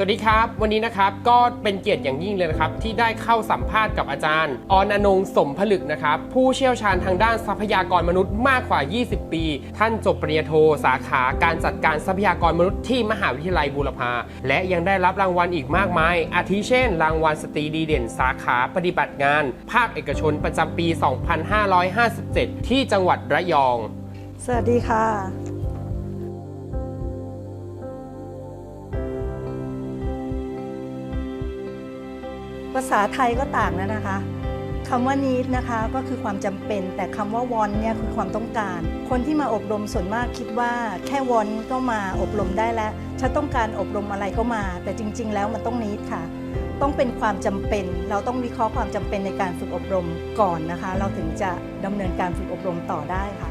สวัสดีครับ วันนี้นะครับก็เป็นเกียรติอย่างยิ่งเลยนะครับ ที่ได้เข้าสัมภาษณ์กับอาจารย์ ออนอนงค์สมผลึกนะครับ ผู้เชี่ยวชาญทางด้านทรัพยากรมนุษย์มากกว่า 20 ปี ท่านจบปริญญาโทสาขาการจัดการทรัพยากรมนุษย์ที่มหาวิทยาลัยบูรพาและยังได้รับรางวัลอีกมากมาย อาทิเช่น รางวัลสตรีดีเด่น สาขาปฏิบัติงาน ภาคเอกชนประจำปี 2557 ที่จังหวัดระยอง สวัสดีค่ะ ภาษาไทยก็ต่างแล้วนะคะคำว่า need นะคะก็คือความจำเป็น แต่คำว่า want เนี่ยคือความต้องการ คนที่มาอบรมส่วนมากคิดว่าแค่ want ก็มาอบรมได้แล้วฉันต้องการอบรมอะไรก็มา แต่จริง ๆ แล้วมันต้อง need ค่ะ ต้องเป็นความจำเป็น เราต้องวิเคราะห์ความจำเป็นในการฝึกอบรมก่อนนะคะ เราถึงจะดำเนินการฝึกอบรมต่อได้ค่ะ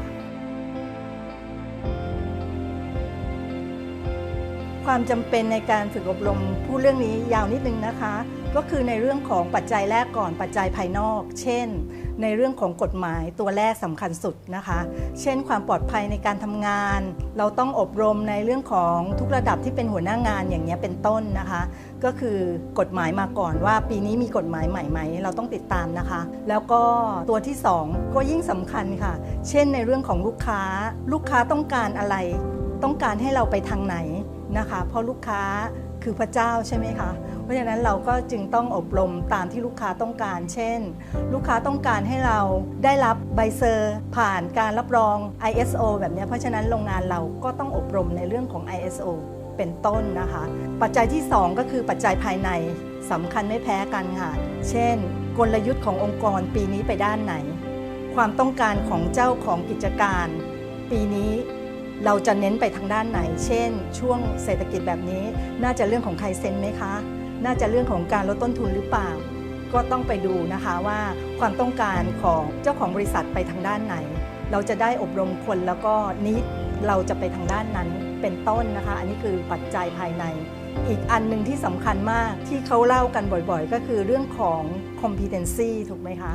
ความจำเป็นในการฝึกอบรมพูดเรื่องนี้ยาวนิดนึงนะคะ ก็คือในเรื่องของปัจจัยแรกก่อนปัจจัยภายนอก เช่น ในเรื่องของกฎหมายตัวแรกสำคัญสุดนะคะ เช่น ความปลอดภัยในการทำงาน เราต้องอบรมในเรื่องของทุกระดับที่เป็นหัวหน้างานอย่างนี้ยเป็นต้นนะคะ ก็คือกฎหมายมาก่อนว่า ปีนี้มีกฎหมายใหม่ไหมเราต้องติดตามนะคะ แล้วก็ตัวที่สองก็ยิ่งสำคัญค่ะ เช่น ในเรื่องของลูกค้า ลูกค้าต้องการอะไร ต้องการให้เราไปทางไหนนะคะ เพราะลูกค้าคือพระเจ้าใช่ไหมคะ ราะฉะนั้นเราก็จึงต้องอบรมตามที่ลูกค้าต้องการ เช่น ลูกค้าต้องการให้เราได้รับใบเซอร์ ผ่านการรับรอง ISO แบบนี้เพราะฉะนั้นโรงงานเราก็ต้องอบรมในเรื่องของ ISO เป็นต้นนะคะ ปัจจัยที่ 2 ก็คือปัจจัยภายในสำคัญไม่แพ้กันค่ะ เช่น กลยุทธ์ขององค์กรปีนี้ไปด้านไหน ความต้องการของเจ้าของกิจการ ปีนี้เราจะเน้นไปทางด้านไหน เช่น ช่วงเศรษฐกิจแบบนี้ น่าจะเรื่องของไครเซ็นไหมคะ น่าจะเรื่องของการลดต้นทุนหรือเปล่า ก็ต้องไปดูนะคะว่าความต้องการของเจ้าของบริษัทไปทางด้านไหน เราจะได้อบรมคนแล้วก็นิดเราจะไปทางด้านนั้นเป็นต้นนะคะ อันนี้คือปัจจัยภายใน อีกอันหนึ่งที่สำคัญมากที่เขาเล่ากันบ่อยๆ ก็คือเรื่องของ competency ถูกไหมคะ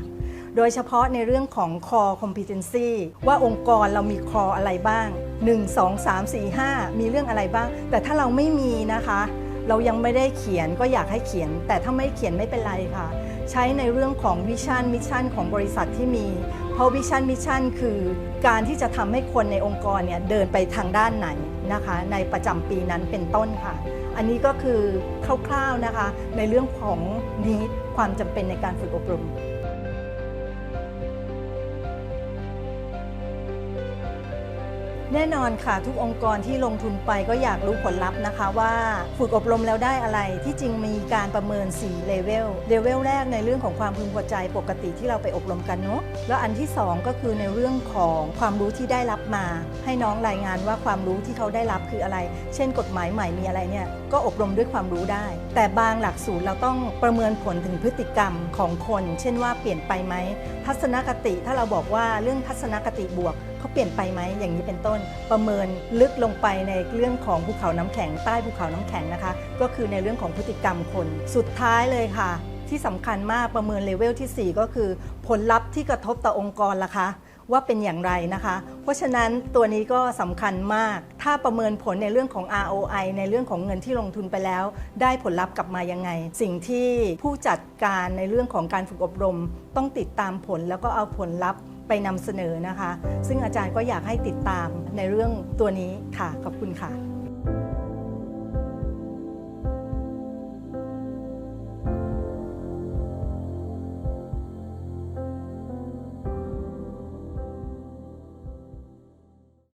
โดยเฉพาะในเรื่องของ core competency ว่าองค์กรเรามี core อะไรบ้าง 1 2 3 4 5 มีเรื่องอะไรบ้าง แต่ถ้าเราไม่มีนะคะ เรายังไม่ได้เขียนก็อยากให้เขียน แต่ถ้าไม่เขียนไม่เป็นไรค่ะ ใช้ในเรื่องของวิชั่นมิชชั่นของบริษัทที่มี เพราะวิชั่นมิชชั่นคือการที่จะทำให้คนในองค์กรเนี่ยเดินไปทางด้านไหนนะคะ ในประจำปีนั้นเป็นต้นค่ะ อันนี้ก็คือคร่าวๆนะคะ ในเรื่องของนี้ความจำเป็นในการฝึกอบรม แน่นอนค่ะทุกองค์กรที่ลงทุนไปก็อยากรู้ผลลัพธ์นะคะว่าฝึกอบรมแล้วได้อะไรที่จริงมีการประเมิน 4 เลเวลเลเวลแรกในเรื่องของความพึงพอใจปกติที่เราไปอบรมกันเนาะแล้วอันที่ 2 ก็คือในเรื่องของความรู้ที่ได้รับมา ให้น้องรายงานว่าความรู้ที่เขาได้รับคืออะไร เช่น กฎหมายใหม่มีอะไรเนี่ยก็อบรมด้วยความรู้ได้ แต่บางหลักสูตรเราต้องประเมินผลถึงพฤติกรรมของคน เช่นว่าเปลี่ยนไปไหมทัศนคติถ้าเราบอกว่าเรื่องทัศนคติบวก เขาเปลี่ยนไปไหมอย่างนี้เป็นต้น ประเมินลึกลงไปในเรื่องของภูเขาน้ำแข็งใต้ภูเขาน้ำแข็งนะคะ ก็คือในเรื่องของพฤติกรรมคน สุดท้ายเลยค่ะ ที่สำคัญมากประเมินเลเวลที่ 4 ก็คือ ผลลัพธ์ที่กระทบต่อองค์กรล่ะคะว่าเป็นอย่างไรนะคะ เพราะฉะนั้นตัวนี้ก็สำคัญมาก ถ้าประเมินผลในเรื่องของ ROI ในเรื่องของเงินที่ลงทุนไปแล้ว ได้ผลลัพธ์กลับมายังไง สิ่งที่ผู้จัดการในเรื่องของการฝึกอบรม ต้องติดตามผลแล้วก็เอาผลลัพธ์ ไปนำเสนอนะคะ ซึ่งอาจารย์ก็อยากให้ติดตามในเรื่องตัวนี้ค่ะ ขอบคุณค่ะ